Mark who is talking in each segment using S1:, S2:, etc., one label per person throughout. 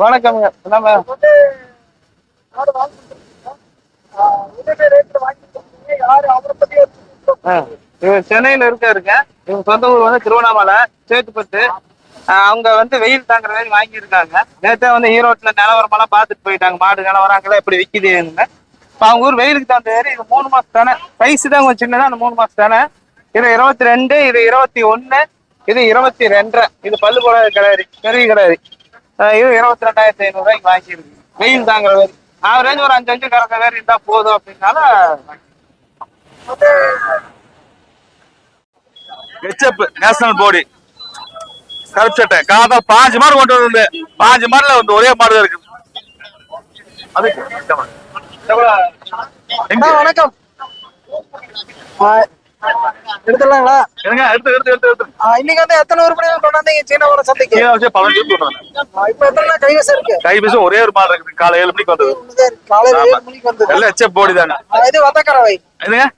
S1: வணக்கம்ங்க. நம்ம இவர் சென்னையில இருக்கேன் இவங்க சொந்த ஊர் வந்து திருவண்ணாமலை சேத்துப்பட்டு. அவங்க வந்து வெயில் தாங்குற மாதிரி வாங்கியிருக்காங்க. நேத்தே வந்து ஈரோட்ல நிலவரமெல்லாம் பார்த்துட்டு போயிட்டாங்க. மாடு நிலவரம் அங்கெல்லாம் எப்படி விக்குதுன்னு. இப்போ அவங்க ஊர் வெயிலுக்கு தகுந்த மாதிரி இது மூணு மாசம் தானே? சைஸ் தான் கொஞ்சம் சின்னதா அந்த மூணு மாசம் தானே? இது இருபத்தி ரெண்டு இது இருபத்தி ஒண்ணு இது இருபத்தி ரெண்டரை. இது பல்லு போட கிடையாது பெரிய கிடையாது இருபத்தி ரெண்டாயிரத்தி ஐநூறு ரூபாய்க்கு வாங்கியிருக்கு வெயில் தாங்குற மாதிரி. ஆவரேஜ் ஒரு அஞ்சு அஞ்சு கறக்க வேறு இருந்தா போதும் அப்படின்னால
S2: ஹெச்எப் நேஷனல் போடி கருப்பு சட்டை காதா பாஞ்சு மாடு கொண்டு வந்து பாஞ்சு மாடுல வந்து ஒரே மாடு தான் இருக்கு அது எங்க?
S3: வணக்கம். எடுத்துடலாங்களா?
S2: இருங்க, எடுத்து எடுத்து எடுத்து
S3: இன்னைக்கு வந்து எத்தனை உருப்படிகள் கொண்டாந்தீங்க சீனாவரம் சந்தைக்கு?
S2: கீழே வச்சு பதினஞ்சு எடுத்து கொண்டு வந்தேன்.
S3: ஆ, இப்ப எத்தனை கைவசம் இருக்கு?
S2: கை பேசும் ஒரே ஒரு மாடு இருக்குது. காலை ஏழு மணிக்கு வந்தது.
S3: இருக்கு. காலையில ஏழு மணிக்கு வந்தது.
S2: எல்லாம் போடி தானே.
S3: இது
S2: என்னங்க?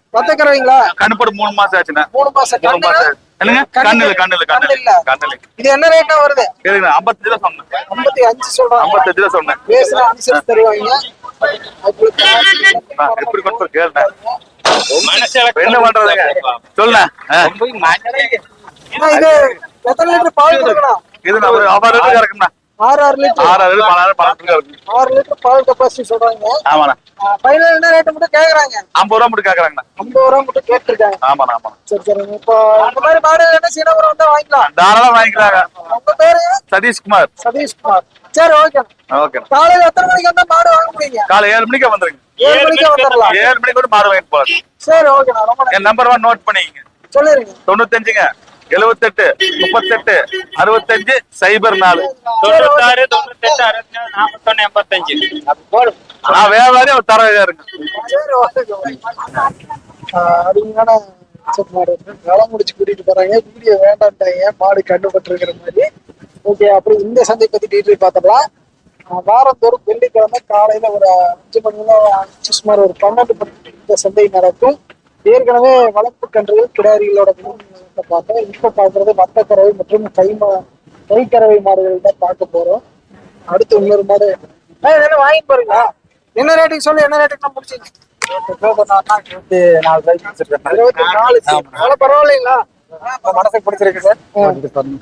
S2: மூணு மாசம் ஆச்சுண்ணே.
S3: மூணு மாசம்.
S2: மூணு? மாசம். என்னங்க? கண்ணுல. கண்ணுல
S3: இது என்ன ரேட்னா வருது?
S2: கேளுங்க ஐம்பத்தஞ்சு ரூபா சொன்னேன்.
S3: ஐம்பத்தி அஞ்சு சொல்றாங்க.
S2: ஐம்பத்தஞ்சு ரூபா சொன்னேன்.
S3: பேசுனா அனுசரிச்சு தருவாங்க.
S2: எப்படி கொண்டு கேளுண்ணே. என்ன பண்றதுங்க.
S3: அண்ணா, இது எத்தனை லிட்டர் பால் கொடுக்கணும்?
S2: இது ஒரு லிட்டர் இறக்கும்ண்ணா
S3: ஆறு ஆறு லிட்டர்
S2: ஆறு ஆறு பன்னெண்டு பன்னெண்டு இருக்கு.
S3: ஆறு லிட்டர் பால் கெப்பாசிட்டி சொல்றாங்க.
S2: ஆமாண்ணா.
S3: ஃபைனல் என்ன ரேட் மட்டும் கேக்குறாங்க?
S2: ஐம்பது ரூபா மட்டும் கேக்குறாங்கண்ணா.
S3: ஐம்பது ரூபா மட்டும் கேட்டிருக்காங்க.
S2: ஆமாண்ணா ஆமாண்ணா.
S3: சரி சரிங்க இப்போ இந்த மாதிரி மாடு என்ன சீனாபுரம் வந்தா வாங்கிக்கலாம்.
S2: தாராளம் வாங்கிக்கலாங்க.
S3: உங்க பேரு?
S2: சதீஷ்குமார்.
S3: சதீஷ்குமார். சரி ஓகே
S2: ஓகே
S3: காலையில எத்தனை மணிக்கு வந்தா மாடு வாங்க முடியுங்க?
S2: காலை ஏழு மணிக்கு வந்துருங்க.
S3: ஏழு மணிக்கு வந்துடலாம்
S2: ஏழு மணிக்கு மாடு வாங்கிட்டு போலாம்.
S3: சரி ஓகே ரொம்ப.
S2: என் நம்பர் ஒன் நோட் பண்ணிக்கங்க.
S3: சொல்லிருங்க.
S2: தொண்ணூத்தஞ்சுங்க. எழுவத்தெட்டு முப்பத்தெட்டு அறுபத்தஞ்சு சைபர் நாலு.
S4: தொண்ணூத்தாறு தொண்ணூத்தெட்டு அறுபத்தி நாலு நாற்பத்தொன்னு எண்பத்தஞ்சு.
S2: நான் வியாபாரி ஒரு தர
S3: ஓகே அருமையான செட் மாடு இருக்கு. வேலை முடிச்சு கூட்டிட்டு போறாங்க. வீடியோ வேண்டான்ட்டாங்க மாடு கண்டுபட்டு மாதிரி? ஓகே அப்படி இந்த சந்தை பத்தி டீட்டெயில் பார்த்தோம்லாம் ஆஹ் வாரந்தோறும் வெள்ளிக்கிழமை காலையில ஒரு அஞ்சு மணில அஞ்சு சுமார் ஒரு பன்னெண்டு மணிக்கு இந்த சந்தை நடக்கும். ஏற்கனவே வளர்ப்பு கன்றுகள் கிடாரிகளோட பார்த்தோம் இப்ப பாக்குறது மத்தக்கறவை மற்றும் கைமா கைக்கறவை மாடுகள் தான் பார்க்க போறோம். அடுத்து இன்னொரு மாடு. இதெல்லாம் வாங்கிட்டு போறீங்களா? என்ன ரேட்டுக்கு சொல்லு என்ன ரேட்டுக்கு நான் முடிச்சீங்க
S1: இருபத்தி நாலு ரூபாய்க்கு
S3: இருபத்தி நாலு. அவ்வளவு பரவாயில்லைங்களா?
S1: மனசுக்கு பிடிச்சிருக்குது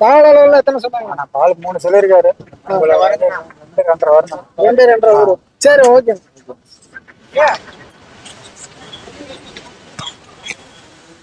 S3: பால் அளவுல எத்தனை சொன்னாங்க?
S1: நான் பால் மூணு சொல்லியிருக்காரு. ரெண்டு ரெண்டரை வரணும்.
S3: ரெண்டு ரெண்டரை வரும். சரி ஓகே.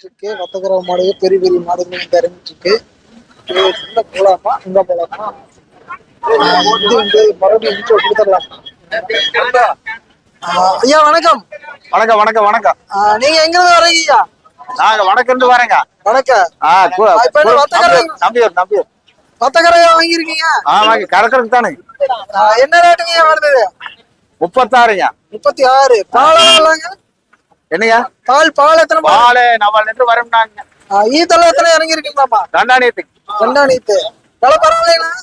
S3: இருக்கு. வத்தகர மாடு பெரிய பெரிய மாடுகள் வந்து இறங்கிட்டு இருக்கு. உள்ள போலாமா? இங்க போலாமா? இது வந்து மறுபடியும் இன்ட்ரோ கொடுத்துடலாம். ஆஹ் ஐயா வணக்கம்.
S2: வணக்கம் வணக்கம் வணக்கம்.
S3: நீங்க எங்க இருந்து வரீங்க ஐயா?
S2: நாங்க வடக்கிருந்து வரேங்க.
S3: வணக்கம்?
S2: நம்பியூர், நம்பியூர் நம்பியூர்.
S3: வத்தக்கரையா வாங்கியிருக்கீங்க?
S2: ஆ வாங்கி கறக்கிறதுக்கு தானே.
S3: என்ன ரேட்டுங்க வருது?
S2: முப்பத்தாறுங்க.
S3: முப்பத்தி ஆறு. பால்
S2: என்னங்க
S3: பால் பால் எத்தனை பால்?
S2: நம்ம நின்று வரும்னாங்க
S3: ஈத்தெல்லாம் எத்தனை இறங்கியிருக்கீங்களாப்பா
S2: தண்டானியத்துக்கு.
S3: ரெண்டாணித்து விலை பரவாயில்லைங்களா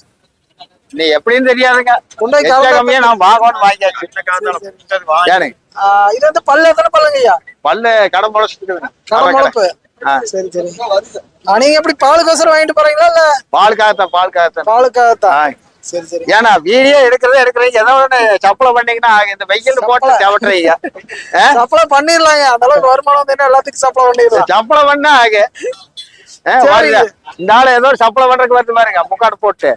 S2: நீ எப்படின்னு தெரியாதுங்க.
S3: கொண்டு
S2: கம்மியா நான் வாங்கணும் வாங்கியாச்சு.
S3: இது வந்து பல்லு எத்தனை பல்லுங்க ஐயா
S2: பல்லு கடை முளைச்சிட்டு.
S3: சரி சரி. நீங்க எப்படி பாலுக்கோசரம் வாங்கிட்டு போறீங்களா இல்ல?
S2: பால் காயத்தான் பால் காயத்தான்
S3: பாலுக்காகத்தான் சரி சரி.
S2: ஏன்னா வீடியோ எடுக்கிறதே எடுக்கிறீங்க. ஏதோ ஒண்ணு சப்பளை பண்ணீங்கன்னா இந்த வெயில் போட்டு
S3: சப்பளை.
S2: சவட்டுறீங்க
S3: சப்ளை பண்ணிடலாங்க. அந்த அளவுக்கு வருமானம் வந்து எல்லாத்துக்கும் சப்ளை பண்ணிடலாம்.
S2: சப்பளை பண்ணா ஆகு. இந்த ஆளு ஏதோ ஒரு சப்பளை பண்றதுக்கு வருது பாருங்க. முக்காடு போட்டு.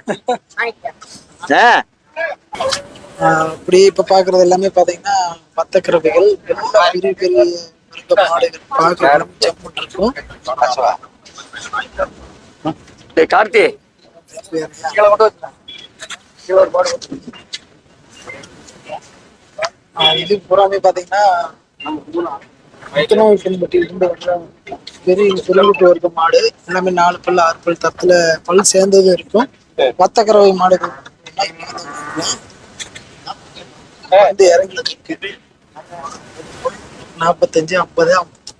S3: இப்படி இப்ப பாக்குறது எல்லாமே பாத்தீங்கன்னா மத்த கிரபிகள் பெரிய பெரிய ஜம்முன் இருக்கும்.
S2: கார்த்தி.
S3: இது பூராமே பாத்தீங்கன்னா முத்தனோய் பின்பற்றி இருந்து வர்ற பெரிய சொல்லிட்டு இருக்க மாடு. எல்லாமே நாலு பல் ஆறு பல் தத்துல பல் சேர்ந்ததும் இருக்கும். வத்தக்கறவை மாடுகள் வந்து வாங்கிக்கலாம். இறங்கிட்டு இருக்கு. நாற்பத்தஞ்சு ஐம்பது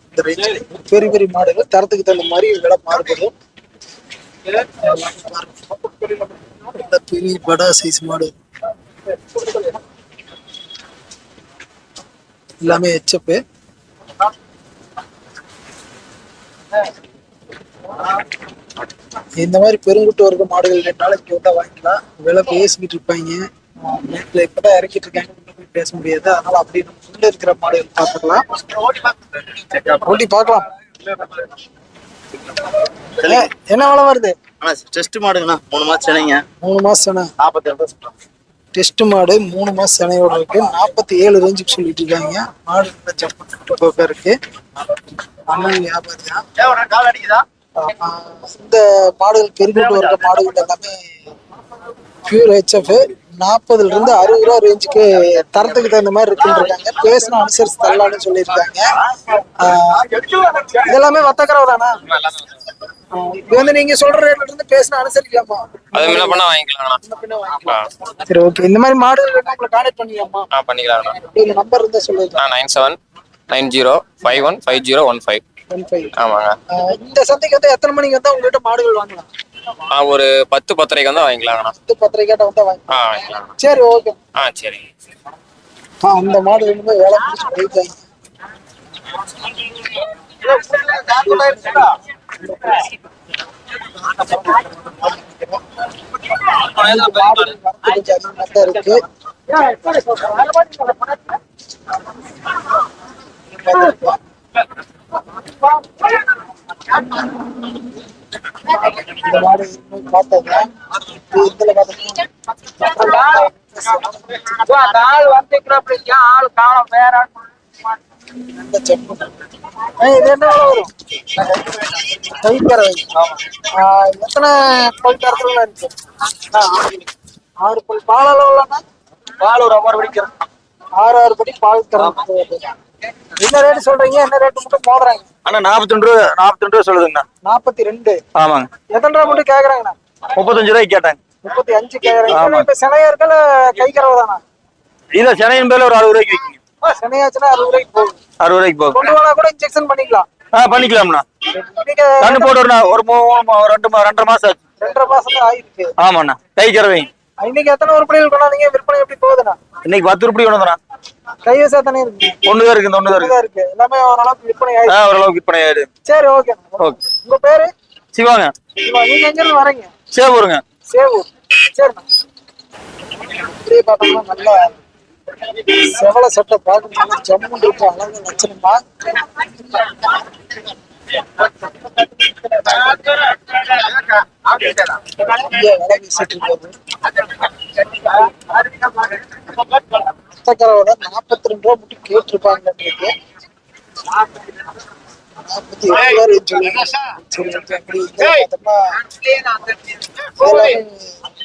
S3: இந்த ரேஞ்சில் பெரிய பெரிய மாடுகள் தரத்துக்கு தகுந்த மாதிரி விலை மாறுபடும். பெரிய படா சைஸ் மாடு எல்லாமே ஹெச்எப்பு இந்த மாதிரி பெருங்குட்டு வர்க்க மாடுகள் வேணாலும் இங்க வந்தா வாங்கிக்கலாம். விலை பேசிக்கிட்டு இருப்பாங்க. வீட்டுல இப்பதான் இறக்கிட்டு இருக்காங்க. பேச முடியாது. அதனால அப்படி நம்ம உள்ள இருக்கிற மாடுகள் பார்த்துக்கலாம். ஓட்டி பார்க்கலாம். என்ன விலை வருது?
S1: டெஸ்ட் மாடுங்கண்ணா. மூணு மாசம் சென்னைங்க
S3: மூணு மாசம் செனை.
S1: நாற்பத்தி சொல்றேன்
S3: டெஸ்ட் மாடு மூணு மாசம் செனையோட இருக்கு. நாற்பத்தி ஏழு ரேஞ்சுக்கு சொல்லிட்டு இருக்காங்க. மாடு நல்ல ஜப்பு இருக்கு. அண்ணன் வியாபாரி இந்த மாடுகள் பெருங்குட்டு வர்க்க மாடுகள் எல்லாமே பியூர் ஹெச்எஃப் நாற்பதுல இருந்து அறுபது ரூபா ரேஞ்சுக்கு தரத்துக்கு தகுந்த மாதிரி இருக்குன்னு இருக்காங்க. பேசணும் அனுசரிச்சு தரலாம்னு சொல்லியிருக்காங்க. இதெல்லாமே வத்தக்கரவு தானா ஆஹ் இது வந்து நீங்க சொல்ற ரேட்ல இருந்து பேசினா அனுசரிக்கலாமா
S5: அது முன்ன பண்ணா
S3: வாங்கிக்கலாம். சரி ஓகே இந்த மாதிரி மாடுகள் வேணா உங்களை கான்டாக்ட் பண்ணிக்கலாமா
S5: ஆ பண்ணிக்கலாம்ண்ணா.
S3: இந்த நம்பர் இருந்தா சொல்லுங்க.
S5: Nine seven nine zero five one five zero one five
S3: one five
S5: ஆமாங்க.
S3: இந்த சந்தைக்கு வந்து எத்தனை மணிக்கு வந்தா உங்ககிட்ட மாடுகள் வாங்கலாம்?
S5: ஒரு பத்து பத்தரைக்கு வந்து வாங்கிக்கலாம்ண்ணா
S3: பத்து பத்தரை கேட்ட வந்தா
S5: வாங்கிக்கலாம்
S3: சரி ஓகே.
S5: ஆ
S3: ஆ அந்த மாடு ரெண்டுமே வேலை முடிச்சு போயிட்டாங்க வரத்து இந்த இன்னும் பார்த்தது இதுல
S1: ஆள் வந்துக்கிறப்ப ஆள் காலம் வேற
S3: இந்த செப்பு இது என்ன வரும் ஆஹ் எத்தனை பல் இருக்கு ஆறு. ஆறு பால் அளவுலன்னா
S1: பால் ஒரு ஆறு பிடிக்கிறேன்
S3: ஆறு ஆறு படி பால் தரம் என்ன ரேட் சொல்றீங்க? என்ன ரேட் மட்டும் போடுறாங்க?
S2: அண்ணா நாற்பத்தி ரெண்டு ரூபா நாற்பத்தி ரெண்டு ரூபா சொல்லுதுங்கண்ணா.
S3: நாற்பத்தி ரெண்டு
S2: ஆமாங்க.
S3: எத்தனை ரூபா மட்டும் கேக்குறாங்கண்ணா?
S2: முப்பத்தஞ்சு ரூபாய்க்கு கேட்டாங்க.
S3: முப்பத்தி அஞ்சு கேக்குறாங்க சினையா இருக்கல கை கறவை தானா
S2: இல்ல சென்னையின் பேர்ல ஒரு அறுபது ரூபாய்க்கு விற்கிங்க.
S3: சினையாச்சுன்னா அறுபது ரூபாய்க்கு போகும்
S2: அறுபது ரூபாய்க்கு போகும்
S3: கொண்டு போனா கூட இன்ஜெக்ஷன் பண்ணிக்கலாம்.
S2: ஆ பண்ணிக்கலாம்ண்ணா. கண்ணு போட்டு ஒரு ரெண்டு ரெண்டரை மாசம் ஆச்சு.
S3: ரெண்டரை மாசம் ஆயிருக்கு.
S2: ஆமாண்ணா. கை கறவைங்க.
S3: இன்னைக்கு எத்தனை உருப்படிகள் கொண்டாந்தீங்க? விற்பனை எப்படி போகுதுண்ணா?
S2: இன்னைக்கு பத்து ரூபாய் கொண்டு வந்துடுறேன்
S3: கைவசா தானே இருக்கு?
S2: ஒண்ணுதான் இருக்கு இந்த ஒண்ணுதான்
S3: தான்
S2: இருக்கு.
S3: எல்லாமே ஓரளவுக்கு விற்பனை ஆயிடுச்சு.
S2: ஓரளவுக்கு விற்பனை ஆயிடு.
S3: சரி ஓகே.
S2: ஓகே.
S3: உங்க பேரு?
S2: சிவாங்க.
S3: சிவா, நீங்க எங்க இருந்து வரீங்க?
S2: சேவூருங்க.
S3: சேவூர். சரிண்ணா. இப்படியே பார்த்தோம்னா நல்லா செவல சட்டை பார்க்கணும். ஜம்முன் இருக்கும் அழகு லட்சணமா இங்கே நாற்பத்தி ரெண்டு ரூபா மட்டும் கேட்டிருப்பாங்க நாற்பத்தி எட்டு ரூபா ரேஞ்ச் ஓகே அப்படி இங்கே பார்த்தோம்னா எல்லாமே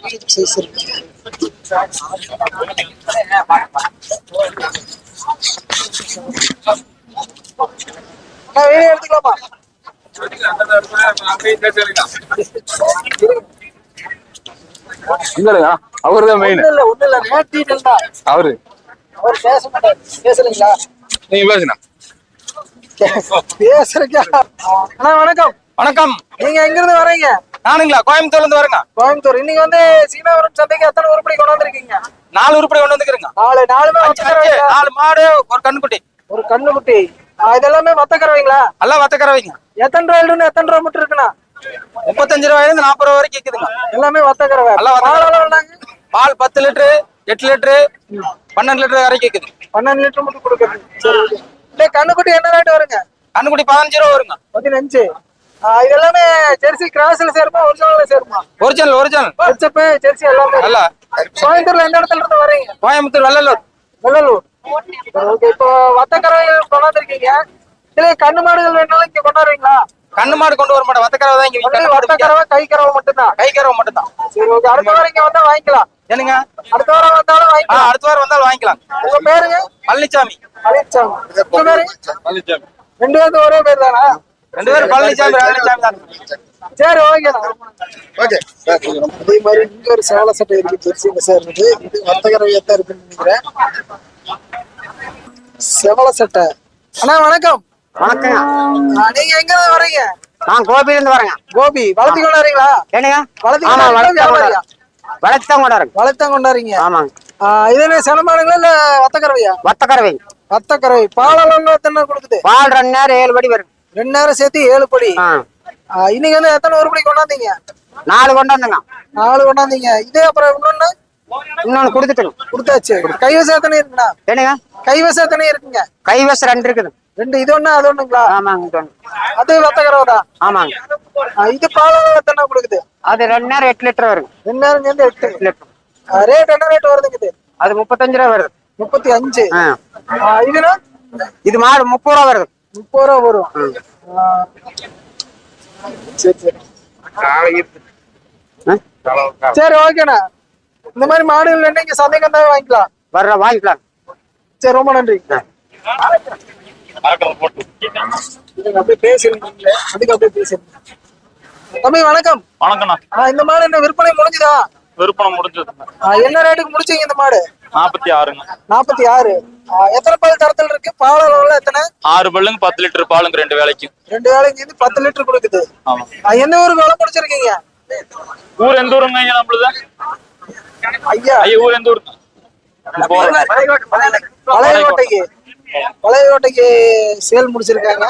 S3: medium size இருக்கு அண்ணா, வீடியோ எடுத்துக்கலாமா?
S2: இல்லைங்க அவரு தான் மெயின்
S3: இல்ல இல்ல. தான்.
S2: அவரு.
S3: அவர் பேச மாட்டார். பேசுறீங்களா
S2: நீங்க பேசுங்க.
S3: பேசுறீங்க அண்ணா வணக்கம்.
S5: வணக்கம்.
S3: நீங்க எங்க இருந்து வரீங்க
S5: நானுங்களா கோயம்புத்தூர்ல இருந்து வரேங்க.
S3: கோயம்புத்தூர். இன்னைக்கு வந்து சீனாவரம் சந்தைக்கு எத்தனை உருப்படி கொண்டாந்துருக்கீங்க
S5: நாலு உருப்படி கொண்டு வந்துக்கிறேங்க
S3: நாலு வத்தக்கறவைங்களா
S5: நாலு மாடு ஒரு கண்ணுக்குட்டி
S3: ஒரு கண்ணுக்குட்டி இதெல்லாமே வத்தக்கறவைங்களா
S5: எல்லாம் வத்தக்கறவைங்க
S3: எத்தனை ரூபாயிலிருந்து எத்தனை ரூபா மட்டும் இருக்குண்ணா?
S5: முப்பத்தஞ்சு ரூபாயில இருந்து நாற்பது ரூபா வரைக்கும் இருக்குதுங்க
S3: எல்லாமே வத்தக்கறவை
S5: எல்லாம்
S3: பால்
S5: பத்து லிட்டரு எட்டு லிட்டரு பன்னெண்டு லிட்டர் வரைக்கும் இருக்குது
S3: பன்னெண்டு லிட்டர் மட்டும் கொடுக்குறது சரி. கண்ணுக்குட்டி என்ன ரேட் வருங்க?
S5: கண்ணுக்குட்டி பதினஞ்சு ரூபா வருங்க.
S3: பதினஞ்சு. இது எல்லாமே ஜெர்சி கிராஸ்ல சேருமா ஒரிஜினல்ல சேருமா?
S5: ஒரிஜினல் ஒரிஜினல்
S3: ஹெச்எப் ஜெர்சி எல்லாமே.
S5: நல்லா.
S3: கோயம்புத்தூர்ல எந்த இடத்துல இருந்து வரீங்க
S5: கோயம்புத்தூர் வெள்ளலூர்.
S3: வெள்ளலூர். ஓகே இப்போ வத்தக்கரையில் கொண்டாந்துருக்கீங்க. இல்ல கண்ணு மாடுகள் வேணாலும் இங்க கொண்டாடுறீங்களா
S5: கண்ணு மாடு கொண்டு வர மாட்டேன் வத்தக்கறவை தான் இங்க.
S3: வத்தக்கரவை கை கறவை மட்டும்தான்.
S5: கை கறவை மட்டும் தான்
S3: சரி ஓகே. அடுத்த வாரம் இங்க வந்தா வாங்கிக்கலாம்.
S5: என்னங்க?
S3: அடுத்த வாரம் வந்தாலும் வாங்கிக்கலாம்.
S5: அடுத்த வாரம் வந்தாலும் வாங்கிக்கலாம்.
S3: உங்க பேருங்க?
S5: பழனிசாமி
S3: பழனிசாமி உங்க பேரு?
S2: பழனிசாமி
S3: ரெண்டு பேருக்கு ஒரே பேர் தானா?
S5: ரெண்டு பேரும் பழனிசாமி பழனிசாமி தான்.
S3: சரி ஓகே. அதே மாதிரி இங்க ஒரு சேலை சட்டை இருக்கு. ஜெர்சிங்க சார் இது இது வர்த்தகரவையா தான் இருக்குன்னு நினைக்கிறேன். செவல சட்டை. அண்ணா வணக்கம்.
S6: வணக்கங்க.
S3: ஆ, நீங்க எங்க வர்றீங்க?
S6: நான் கோபில இருந்து வரேங்க.
S3: கோபி வளர்த்தி கொண்டாடுறீங்களா?
S6: என்னங்க?
S3: வளர்த்தி கொண்டாடுறீங்களா?
S6: வளர்த்து
S3: வியாபாரியா
S6: வளர்த்து தான்
S3: கொண்டாடுறீங்க.
S6: ஆமாங்க.
S3: இது என்ன செலமாடுங்களா இல்ல வத்தக்கறவையா
S6: வத்தக்கரவை.
S3: வத்தக்கறவை பாலெல்லாம் எத்தனை கொடுக்குது?
S6: பால் ரெண்டு நேரம் ஏழு படி வரும்.
S3: ரெண்டு நேரம் சேர்த்து ஏழு படி. இன்னைக்கு வந்து எத்தனை ஒரு படி கொண்டாந்தீங்க?
S6: நாலு கொண்டாந்துங்க.
S3: நாலு கொண்டாந்தீங்க. இதே அப்புறம் இன்னொன்னு?
S6: இன்னொன்னு கொடுத்துட்டுங்க
S3: கொடுத்தாச்சு. கைவசம் எத்தனை இருக்குண்ணா.
S6: என்னங்க?
S3: கைவசம் எத்தனை இருக்குங்க.
S6: கைவசம் ரெண்டு இருக்குது.
S3: ரெண்டு இது ஒண்ணு அது ஒண்ணுங்களா?
S6: ஆமாங்க இது ஒண்ணு.
S3: அது வத்தக்கறவை தான்
S6: ஆமாங்க
S3: இது பாலெல்லாம் எத்தனை கொடுக்குது.
S6: அது ரெண்டு நேரம் எட்டு லிட்டர் வருங்க
S3: ரெண்டு நேரம் சேர்ந்து எட்டு.
S6: லிட்டர்.
S3: ரேட் என்ன ரேட் வருதுங்க இது
S6: அது முப்பத்தஞ்சு ரூபா வருது.
S3: முப்பத்தி அஞ்சு. இதுனா
S6: இது மாடு முப்பது ரூபா வருது.
S3: முப்பது ரூபா வரும்? சரி ஓகேண்ணா. இந்த மாதிரி மாடுகள் என்ன இங்க சந்தைக்கு தான் வாங்கிக்கலாம்.
S6: வர்ற வாங்கிக்கலாம்.
S3: சரி ரொம்ப நன்றி. தம்பி வணக்கம்.
S4: வணக்கண்ணா
S3: ஆ, இந்த மாடு என்ன விற்பனை முடிஞ்சுதா?
S4: விற்பனை முடிஞ்சதுங்க
S3: ஆ, என்ன ரேட்டுக்கு முடிச்சீங்க இந்த மாடு?
S4: நாற்பத்தி ஆறுங்க.
S3: நாற்பத்தி ஆறு. எத்தனை பால் தரத்தில் இருக்கு? பால் அளவுல எத்தனை?
S4: ஆறு பல்லுங்க பத்து லிட்டர் பாலுங்க ரெண்டு வேலைக்கு.
S3: ரெண்டு வேலைக்கு இது பத்து லிட்டர் கொடுக்குது. என்ன ஊருக்கு விலை முடிச்சிருக்கீங்க?
S4: ஊர் எந்த ஊருங்க ஐயா நம்மளுது?
S3: ஐயா.
S4: ஐயா ஊர் எந்த ஊருங்க போறோம்
S3: பழைய கோட்டைக்கு பழைய கோட்டைக்கு சேல் முடிச்சிருக்காங்க.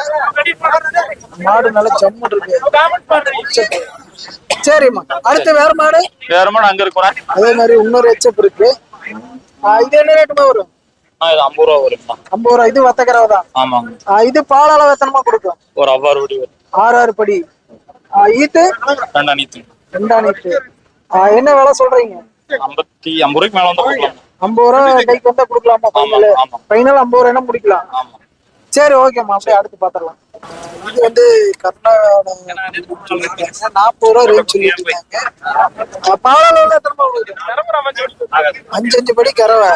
S3: மாடு நல்ல ஜம்மு இருக்கு. சரிம்மா. அடுத்து வேற மாடு?
S4: வேற மாதிரி அங்க இருக்கிறேன்
S3: அதே மாதிரி இன்னொரு ஹெச்எப் இருக்கு. இது என்ன ரேட்டுமா வரும்?
S4: ஐம்பது ரூபா வருங்கண்ணா
S3: ஐம்பது ரூபா. இது வத்தக்கரவை தான்.
S4: ஆமாங்க.
S3: இது பால் அளவு எத்தனமா கொடுக்கும்?
S4: ஒரு அவ்வாறு படி வரும்.
S3: ஆறு ஆறு படி. ஈத்து?
S4: ரெண்டா நீத்து
S3: ரெண்டாம் நீத்து ஆ, என்ன விலை சொல்றீங்க?
S4: ஐம்பத்தி ஐம்பது ரூபாய்க்கு மேல வந்தா கொடுக்கலாம்.
S3: ஐம்பது ரூபா கைக்கு வந்தா கொடுக்கலாமா? ஃபைனல். ஃபைனல் ஐம்பது ரூபா முடிக்கலாம்.
S4: ஆமா.
S3: சரி ஓகேம்மா அப்படியே அடுத்து பாத்திரலாம் இது வந்து கர்நாடகா நாற்பது ரூபா ரேட் சொல்லிட்டு இருக்காங்க. பாலாளர்ல எத்தனை? அஞ்சு அஞ்சு படி கறவை.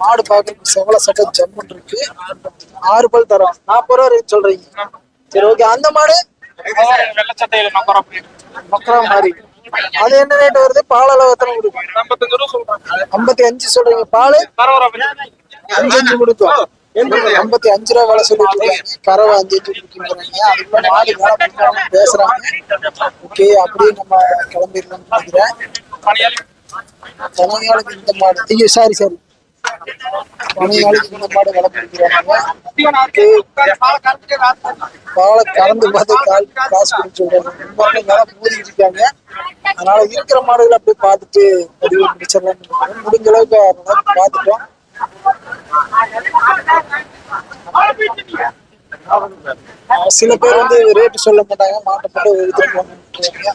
S3: மாடு பார்க்க செவல சட்டை ஜம்முன் இருக்கு. ஆறு பல் தரோம். நாற்பது ரூபா ரேட் சொல்றீங்க. சரி ஓகே அந்த மாடு?
S4: வெள்ளச்சட்டையில நம்பர் அப்படி
S3: மக்கரா மாறி. அது என்ன ரேட் வருது? பால் அளவு எத்தனை கொடுக்கும்?
S4: ஐம்பத்தஞ்சு ரூபா சொல்றாங்க.
S3: ஐம்பத்தி அஞ்சு சொல்றீங்க. பால்? அஞ்சு அஞ்சு கொடுக்கும். ஐம்பத்தி அஞ்சு ரூபா வேலை சொல்லிட்டு இருக்காங்க. கறவை அஞ்சு அஞ்சு கொடுக்குறாங்க அதுக்குள்ள மாடு வேலை பண்றாங்க பேசுறாங்க. ஓகே அப்படியே நம்ம கிளம்பிடலாம்னு நினைக்கிறேன். பனையாளுக்கு இந்த மாடு. ஐயோ சாரி சாரி பனையாளுக்கு இந்த மாடு வேலை பண்ணிக்கிறாங்க பாலை கறந்து பார்த்து கால் காசு கொடுத்து சொல்றாங்க. ரொம்ப மோதிட்டு இருக்காங்க. அதனால இருக்கிற மாடுகளை அப்படியே பார்த்துட்டு பதிவு பிடிச்சிடலாம் முடிஞ்ச அளவுக்கு பார்த்துட்டோம் ஆஹ் சில பேர் வந்து ரேட்டு சொல்ல மாட்டாங்க. மாட்டை மட்டும் எடுத்துட்டு போகணுன்றாங்க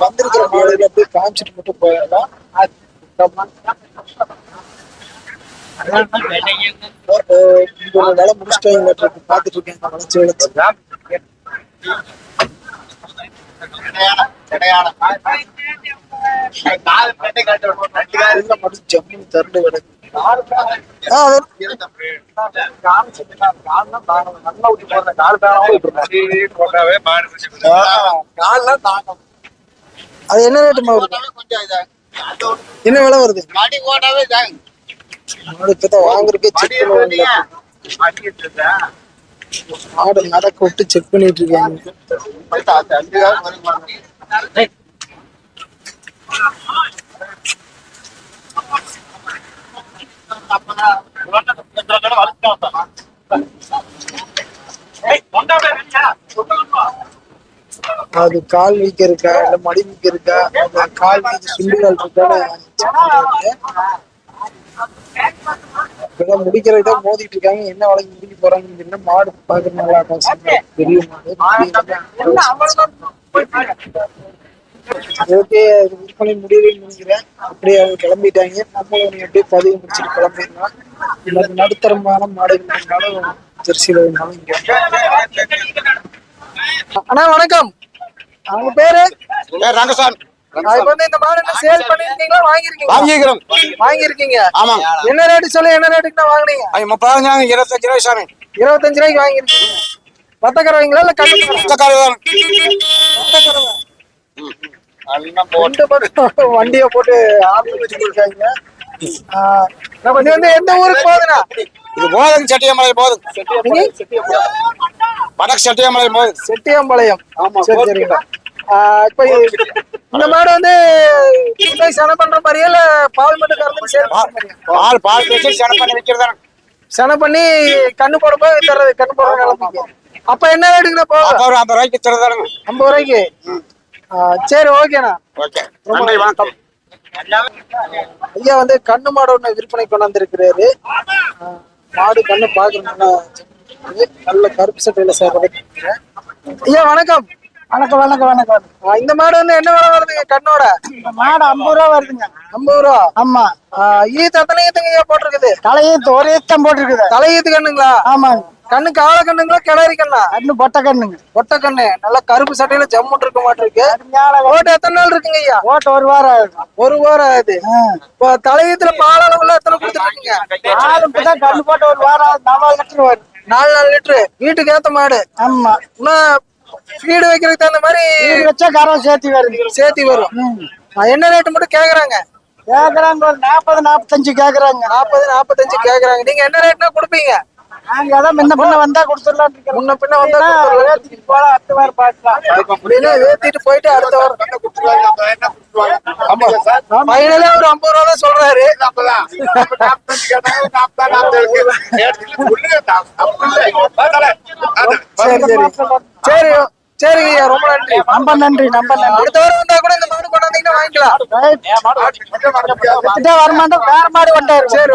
S3: வந்திருக்கிற மாடுகளை அப்படியே காமிச்சிட்டு மட்டும் போயிடலாம். இங்க ஒரு வேலை பார்த்துட்டு இருக்கேன். வளர்ச்சி வளர்ச்சி கிடக்கு. ஆ, அது அது என்ன வருது? என்ன விலை வருது? மாடு இப்பதான் வாங்குறதுக்கே செக் பண்ணுவாங்க மாடு நடக்க விட்டு செக் பண்ணிட்டு இருக்காங்க. அது கால் வீக்க இருக்கா இல்ல மடி வீக்க இருக்கா அந்த கால் வீக்க சுண்டுகால் இருக்கான்னு முடிக்கிறத மோதிட்டு இருக்காங்க. என்ன வழக்கு முடிக்க போறாங்கன்னு தெரியல. மாடு பாக்குறது நல்லா இருக்கும் பெரிய மாடு ஓகே முடியலன்னு நினைக்கிறேன் அப்படியே அவங்க கிளம்பிட்டாங்க. நம்மளும் அப்படியே பதிவு முடிச்சுட்டு கிளம்பிடலாம். இன்னொரு நடுத்தரமான மாடுகள்னாலும் ஜெர்சியில இருந்தாலும் இங்க அண்ணா வணக்கம். அவங்க பேரு?
S6: ரங்கசாமி.
S3: இந்த மாடு என்ன சேல் பண்ணிருக்கீங்களா வாங்கிருக்கீங்களா
S6: வாங்கிக்கிறோம்
S3: வாங்கிருக்கீங்க
S6: ஆமாங்க.
S3: என்ன ரேட் சொல்லு என்ன ரேட்டுக்கு தான் வாங்குனீங்க?
S6: முப்பதாயிரம் இருபத்தஞ்சு ரூபாய் சாமி
S3: இருபத்தஞ்சு ரூபாய்க்கு வாங்கிருக்கீங்க பத்த கறவைங்களா இல்ல ரெண்டு பக்கம் வண்டிய போட்டு இது வந்து எந்த ஊருக்கு போகுதுண்ணா?
S6: இது போதும் செட்டியமலை போதும். வடக்கு செட்டியமலை போதும்.
S3: செட்டியாம்பாளையம். சரி சரிங்க ஆஹ் இப்ப இந்த மாடு வந்து போய் சனை பண்ற மாதிரியா இல்ல பால் மட்டும் கறந்து சேல்?
S6: பால் பால் பேசி சென பண்ணி வைக்கிறதா
S3: சனை பண்ணி கண்ணு போடும்போது கண்ணு போடுற நிலைமைக்கு அப்ப என்ன ரேட்டுக்குண்ணா
S6: ஒரு ஐம்பது ரூபாய்க்கு தருதாருங்க
S3: ஐம்பது ரூபாய்க்கு? சரி ஓகேண்ணா
S6: ஓகே. வணக்கம்.
S3: ஐயா வந்து கண்ணு மாடு ஒண்ணு விற்பனை கொண்டாந்துருக்கிறாரு. மாடு கண்ணு பாக்குறதுன்னா நல்ல கருப்பு சட்டையில சார் ஐயா வணக்கம். வணக்கம் வணக்கம் வணக்கம். இந்த மாடு வந்து என்ன விலை வருதுங்க கண்ணோட? மாடு ஐம்பது ரூபா வருதுங்க. ஐம்பது ரூபா? ஆமா. ஈத்து எத்தனை ஈத்துங்க ஐயா போட்டிருக்குது? தலையீத்து ஒரு ஈத்தம் போட்டிருக்குது. தலையீத்து கண்ணுங்களா? ஆமாங்க. கண்ணு கால கண்ணுங்களா கிளறி கண்ணா? கண்ணு பொட்டை கண்ணுங்க. பொட்டை கண்ணு. நல்ல கருப்பு சட்டையில ஜம்முட்டு இருக்க மாட்டிருக்கு. ஓட்டு எத்தனை நாள் இருக்குங்க ஐயா? ஓட்டு ஒரு வாரம் ஆகுது. ஒரு வாரம் ஆகுது. இப்போ தலையீத்துல பால் அளவுல எத்தனை கொடுத்துருக்கீங்க? கண்ணு போட்டு ஒரு வாரம் நாலு லிட்டர் வரும் நாலு நாலு லிட்டரு. வீட்டுக்கு ஏத்த மாடு. ஆமா. இன்னும் ஃபீடு வைக்கிறதுக்கு தகுந்த மாதிரி வச்சா கரம் சேர்த்தி வரும் சேர்த்தி வரும். என்ன ரேட்டு மட்டும் கேக்குறாங்க? கேக்குறாங்க ஒரு நாற்பது நாற்பத்தஞ்சு கேக்குறாங்க. நாற்பது நாற்பத்தஞ்சு கேக்குறாங்க. நீங்க என்ன ரேட்னா கொடுப்பீங்க? நாங்க அதான் முன்ன பின்ன வந்தா கொடுத்துடலாம் முன்ன பின்ன வந்தா ஏத்திட்டு போலாம் அடுத்த வாரம் அப்படின்னு ஏத்திட்டு போயிட்டு அடுத்த வாரம். ஆமா. ஃபைனலா ஒரு ஐம்பது ரூபா தான் சொல்றாரு சரி சரி. சரி சரிங்க ஐயா ரொம்ப நன்றி. ரொம்ப நன்றி ரொம்ப நன்றி. அடுத்த வாரம் வந்தா கூட இந்த மாடு வாங்கிக்கலாம். வரமாட்டோம் வேற மாடு வந்தாரு சரி